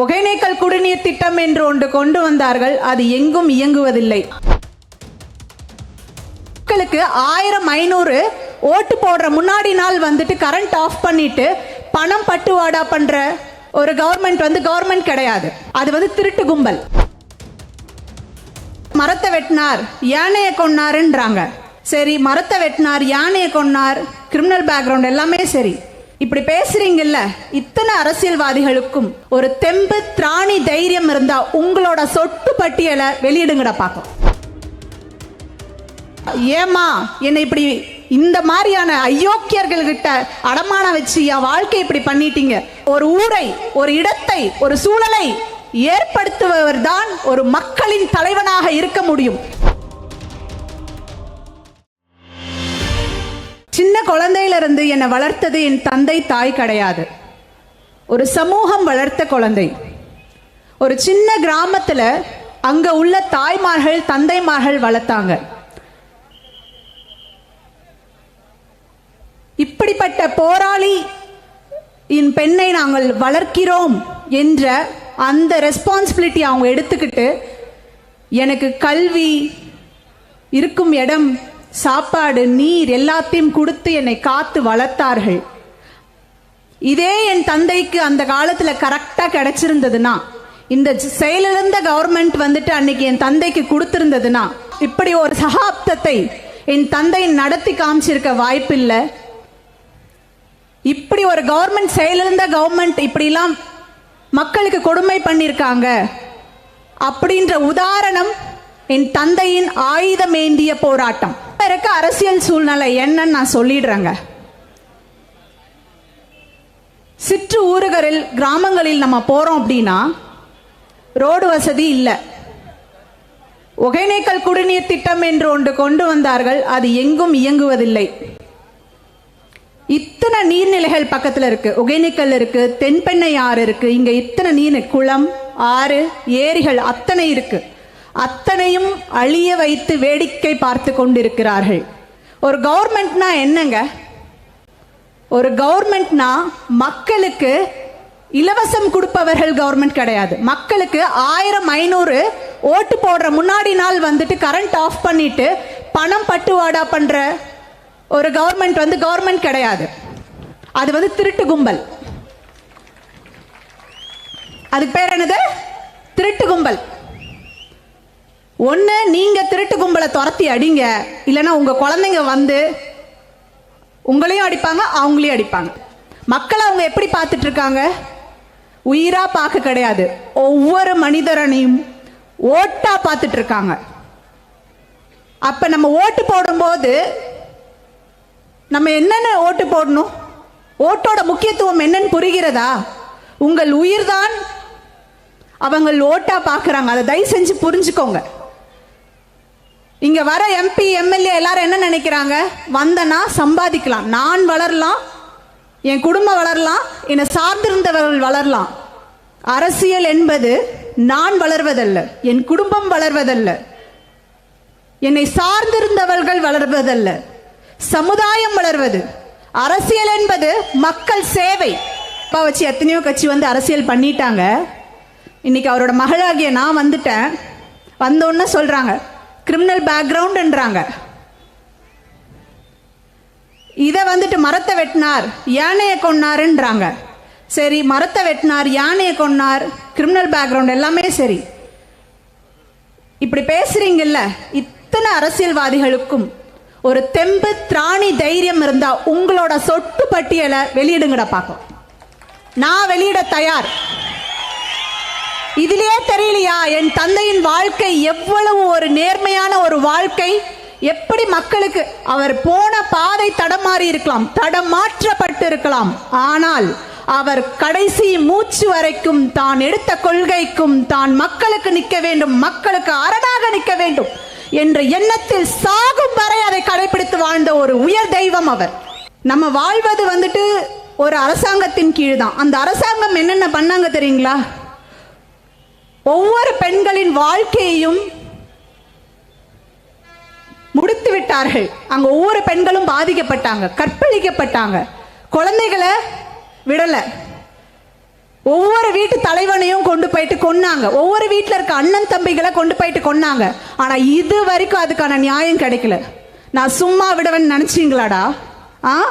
ஒகேனக்கல் குடிநீர் திட்டம் என்று ஒன்று கொண்டு வந்தார்கள். அது எங்கும் இயங்குவதில்லை. மக்களுக்கு ஆயிரம் ஐநூறு ஓட்டு போடுற முன்னாடி நாள் வந்துட்டு கரண்ட் ஆஃப் பண்ணிட்டு பணம் பட்டுவாடா பண்ற ஒரு கவர்மெண்ட் வந்து கவர்மெண்ட் கிடையாது. அது வந்து திருட்டு கும்பல். மரத்தை வெட்டினார் யானையை கொன்னாருன்றாங்க. சரி மரத்தை வெட்டினார் யானையை கொன்னார் கிரிமினல் பேக்ரவுண்ட் எல்லாமே சரி. இப்படி பேசுறீங்கல்ல இத்தனை அரசியல்வாதிகளுக்கும் ஒரு தெம்பு திராணி தைரியம் இருந்தா உங்களோட சொட்டு பட்டியலை வெளியிடுங்கட பார்க்கும் ஏமா என்னை இப்படி இந்த மாதிரியான அயோக்கியர்கள் கிட்ட அடமான வச்சு என் வாழ்க்கை இப்படி பண்ணிட்டீங்க? ஒரு ஊரை ஒரு இடத்தை ஒரு சூழலை ஏற்படுத்துபவர் தான் ஒரு மக்களின் தலைவனாக இருக்க முடியும். சின்ன குழந்தையிலிருந்து என்னை வளர்த்தது என் தந்தை தாய் கிடையாது. ஒரு சமூகம் வளர்த்த குழந்தை. ஒரு சின்ன கிராமத்தில் அங்க உள்ள தாய்மார்கள் தந்தைமார்கள் வளர்த்தாங்க. இப்படிப்பட்ட போராளி என் பெண்ணை நாங்கள் வளர்க்கிறோம் என்ற அந்த ரெஸ்பான்சிபிலிட்டி அவங்க எடுத்துக்கிட்டு எனக்கு கல்வி இருக்கும் இடம் சாப்பாடு நீர் எல்லாத்தையும் கொடுத்து என்னை காத்து வளர்த்தார்கள். இதே என் தந்தைக்கு அந்த காலத்துல கரெக்டா கிடைச்சிருந்ததுன்னா இந்த செயலிழந்த கவர்மெண்ட் வந்துட்டு அன்னைக்கு என் தந்தைக்கு கொடுத்திருந்ததுன்னா இப்படி ஒரு சகாப்தத்தை என் தந்தை நடத்தி காமிச்சிருக்க வாய்ப்பில்லை. இப்படி ஒரு கவர்மெண்ட் செயலிழந்த கவர்மெண்ட் இப்படிலாம் மக்களுக்கு கொடுமை பண்ணியிருக்காங்க அப்படின்ற உதாரணம் என் தந்தையின் ஆயுதமேந்திய போராட்டம். இருக்க அரசியல் சூழ்நிலை என்னன்னு நான் சொல்லிடுறேங்க. சிற்று ஊருகளில் கிராமங்களில் நம்ம போறோம் அப்படின்னா ரோடு வசதி இல்லை. ஒகேனக்கல் குடிநீர் திட்டம் என்று ஒன்று கொண்டு வந்தார்கள் அது எங்கும் இயங்குவதில்லை. இத்தனை நீர்நிலைகள் பக்கத்தில் இருக்கு ஒகேனக்கல் இருக்கு தென்பெண்ணை ஆறு இருக்கு இங்க இத்தனை நீர் குளம் ஆறு ஏரிகள் அத்தனை இருக்கு. அத்தனையும் அழிய வைத்து வேடிக்கை பார்த்து கொண்டிருக்கிறார்கள். ஒரு கவர்மெண்ட்னா என்னங்க? ஒரு கவர்மெண்ட்னா மக்களுக்கு இலவசம் கொடுப்பவர்கள் கவர்மெண்ட் கிடையாது. மக்களுக்கு ஆயிரம் ஐநூறு ஓட்டு போடுற முன்னாடி நாள் வந்துட்டு கரண்ட் ஆஃப் பண்ணிட்டு பணம் பட்டுவாடா பண்ற ஒரு கவர்மெண்ட் வந்து கவர்மெண்ட் கிடையாது. அது வந்து திருட்டு கும்பல். அதுக்கு பேர் என்னது? திருட்டு கும்பல். ஒன்று நீங்கள் திருட்டு கும்பலை துரத்தி அடிங்க. இல்லைன்னா உங்கள் குழந்தைங்க வந்து உங்களையும் அடிப்பாங்க அவங்களையும் அடிப்பாங்க. மக்களை அவங்க எப்படி பார்த்துட்டு இருக்காங்க உயிரா பார்க்க கிடையாது. ஒவ்வொரு மனிதரனையும் ஓட்டா பார்த்துட்டு இருக்காங்க அப்ப நம்ம ஓட்டு போடும்போது நம்ம என்னென்ன ஓட்டு போடணும்? ஓட்டோட முக்கியத்துவம் என்னன்னு புரிகிறதா? உங்கள் உயிர்தான் அவங்க ஓட்டா பார்க்குறாங்க. அதை தயவு செஞ்சு புரிஞ்சுக்கோங்க. இங்க வர எம்பி எம்எல்ஏ எல்லாரும் என்ன நினைக்கிறாங்க? வந்தனா சம்பாதிக்கலாம். நான் வளரலாம் என் குடும்பம் வளரலாம் என்னை சார்ந்திருந்தவர்கள் வளரலாம். அரசியல் என்பது நான் வளர்வதல்ல என் குடும்பம் வளர்வதல்ல என்னை சார்ந்திருந்தவர்கள் வளர்வதல்ல சமுதாயம் வளர்வது. அரசியல் என்பது மக்கள் சேவை. அப்பா வச்சு எத்தனையோ கட்சி வந்து அரசியல் பண்ணிட்டாங்க. இன்னைக்கு அவரோட மகளாகிய நான் வந்துட்டேன். வந்தோன்னு சொல்றாங்க கிரிமினல் பேக்ரவுண்ட்ன்றாங்க இதை வந்துட்டு மரத்தை வெட்டினார் யானையை கொன்னாருன்றாங்க சரி மரத்தை வெட்டினார் யானையை கொன்னார் கிரிமினல் பேக்ரவுண்ட் எல்லாமே சரி. இப்படி பேசுறீங்கல்ல இத்தனை அரசியல்வாதிகளுக்கும் ஒரு தெம்பு திராணி தைரியம் இருந்தா உங்களோட சொட்டு பட்டியலை வெளியிடுங்கடா பார்க்கும் நான் வெளியிட தயார். இதிலே தெரியலையா? என் தந்தையின் வாழ்க்கை எவ்வளவு ஒரு நேர்மையான ஒரு வாழ்க்கை. எப்படி மக்களுக்கு அவர் போன பாதை தடமாறி இருக்கலாம் தடமாற்றப்பட்டு இருக்கலாம். ஆனால் அவர் கடைசி மூச்சு வரைக்கும் தான் எடுத்த கொள்கைக்கும் தான் மக்களுக்கு நிற்க வேண்டும் மக்களுக்கு அரணாக நிற்க வேண்டும் என்ற எண்ணத்தில் சாகும் வரை அதை கடைபிடித்து வாழ்ந்த ஒரு உயர் தெய்வம் அவர். நம்ம வாழ்வது வந்துட்டு ஒரு அரசாங்கத்தின் கீழ் தான். அந்த அரசாங்கம் என்னென்ன பண்ணாங்க தெரியுங்களா? ஒவ்வொரு பெண்களின் வாழ்க்கையையும் முடித்து விட்டார்கள். அங்க ஒவ்வொரு பெண்களும் பாதிக்கப்பட்டாங்க கற்பழிக்கப்பட்டாங்க. குழந்தைகளை விடல. ஒவ்வொரு வீட்டு தலைவனையும் கொண்டு போயிட்டு கொன்னாங்க. ஒவ்வொரு வீட்டில் இருக்க அண்ணன் தம்பிகளை கொண்டு போயிட்டு கொன்னாங்க. ஆனா இது வரைக்கும் அதுக்கான நியாயம் கிடைக்கல. நான் சும்மா விடுவேன்னு நினைச்சீங்களாடா? ஆ?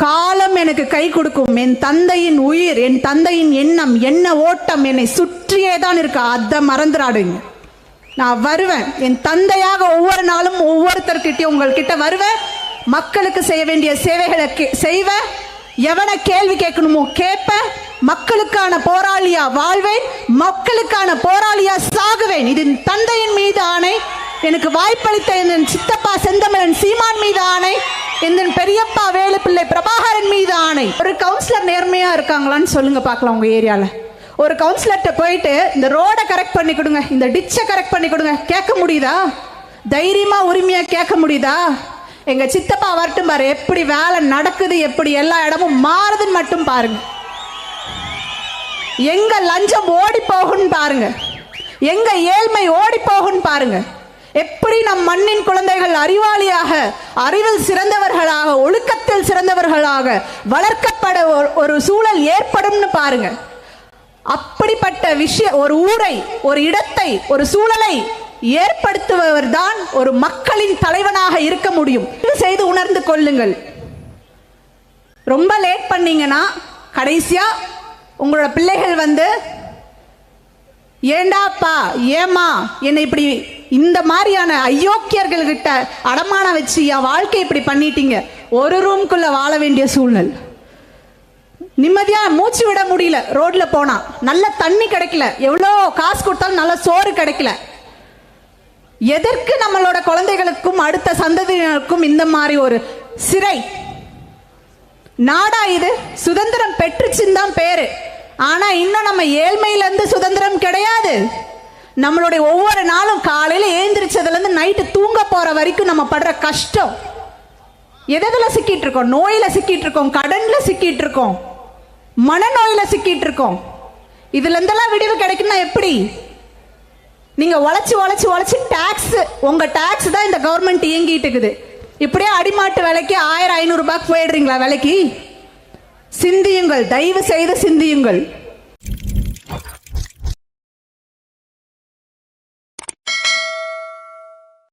காலம் எனக்கு கை கொடுக்கும். என் தந்தையின் உயிர் என் தந்தையின் எண்ணம் என்ன ஓட்டம் என்னை சுற்றியே தான் இருக்கு. அதை மறந்துடாடுங்க நான் வருவேன். என் தந்தையாக ஒவ்வொரு நாளும் ஒவ்வொருத்தர்கிட்டயும் உங்கள்கிட்ட வருவேன். மக்களுக்கு செய்ய வேண்டிய சேவைகளை கே- செய்வேன். எவனை கேள்வி கேட்கணுமோ கேட்பேன். மக்களுக்கான போராளியா வாழ்வேன். மக்களுக்கான போராளியா சாகுவேன். இது தந்தையின் மீது ஆணை. எனக்கு வாய்ப்பளித்த என் சித்தப்பா செந்தமிழன் சீமான் மீது ஆணை. என் பெரியப்பா வேலுப்பிள்ளை பிரபாகரன் மீது ஆணை. ஒரு கவுன்சிலர் நேர்மையா இருக்காங்களான்னு சொல்லுங்க பார்க்கலாம் உங்க ஏரியால. ஒரு கவுன்சிலர்கிட்ட போயிட்டு இந்த ரோடை கரெக்ட் பண்ணி கொடுங்க இந்த டிச்சை கரெக்ட் பண்ணி கொடுங்க. கேட்க முடியுதா? தைரியமா உரிமையா கேட்க முடியுதா? எங்க சித்தப்பா வரட்டும் பாரு எப்படி வேலை நடக்குது எப்படி எல்லா இடமும் மாறுதுன்னு மட்டும் பாருங்க. எங்க லஞ்சம் ஓடி போகும்னு பாருங்க. எங்க ஏழ்மை ஓடி போகும்னு பாருங்க. எப்படி நம் மண்ணின் குழந்தைகள் அறிவாளியாக அறிவில் சிறந்தவர்களாக ஒழுக்கத்தில் சிறந்தவர்களாக வளர்க்கப்பட ஒரு- ஒரு சூழல் ஏற்படும்னு பாருங்க. அப்படிப்பட்ட விஷய ஒரு ஊரை ஒரு இடத்தை ஒரு சூழலை ஏற்படுத்துபவர் தான் ஒரு மக்களின் தலைவனாக இருக்க முடியும். செய்து உணர்ந்து கொள்ளுங்கள். ரொம்ப லேட் பண்ணீங்கன்னா கடைசியா உங்களோட பிள்ளைகள் வந்து ஏண்டாப்பா ஏமா என்னை இப்படி இந்த மாதிரியான அயோக்கியர்கள்கிட்ட அடமானம் வச்சு என் வாழ்க்கை இப்படி பண்ணிட்டீங்க. ஒரு ரூம்குள்ள வாழ வேண்டிய சூழ்நிலை. நிம்மதியா மூச்சு விட முடியல. ரோட்ல போனா நல்ல தண்ணி கிடைக்கல. எவ்வளோ காசு கொடுத்தாலும் நல்ல சோறு கிடைக்கல. எதற்கு நம்மளோட குழந்தைகளுக்கும் அடுத்த சந்ததியினருக்கும் இந்த மாதிரி ஒரு சிறை? நாடா இது. சுதந்திரம் பெற்றுச்சுன்னு தான் பேரு. ஆனா இன்னும் நம்ம ஏழ்மையிலேருந்து சுதந்திரம் கிடையாது. நம்மளுடைய ஒவ்வொரு நாளும் காலையில ஏந்திரிச்சதுல இருந்து நைட்டு தூங்க போற வரைக்கும் நம்ம படுற கஷ்டம். எதில் சிக்கிட்டு இருக்கோம் நோயில சிக்கிட்டு இருக்கோம் கடன்ல சிக்கிட்டு இருக்கோம் மனநோயில சிக்கிட்டு இருக்கோம் இதுல இருந்தெல்லாம் விடிவு கிடைக்கும்னா எப்படி? நீங்க உழைச்சி உழைச்சி உழைச்சி டாக்ஸ் உங்க டாக்ஸ் தான் இந்த கவர்மெண்ட் இயங்கிட்டு இருக்குது. இப்படியே அடிமாட்டு விலைக்கு ஆயிரம் ஐநூறு ரூபாய்க்கு போயிடுறீங்களா விலைக்கு? சிந்தியுங்கள். தயவு செய்து சிந்தியுங்கள்.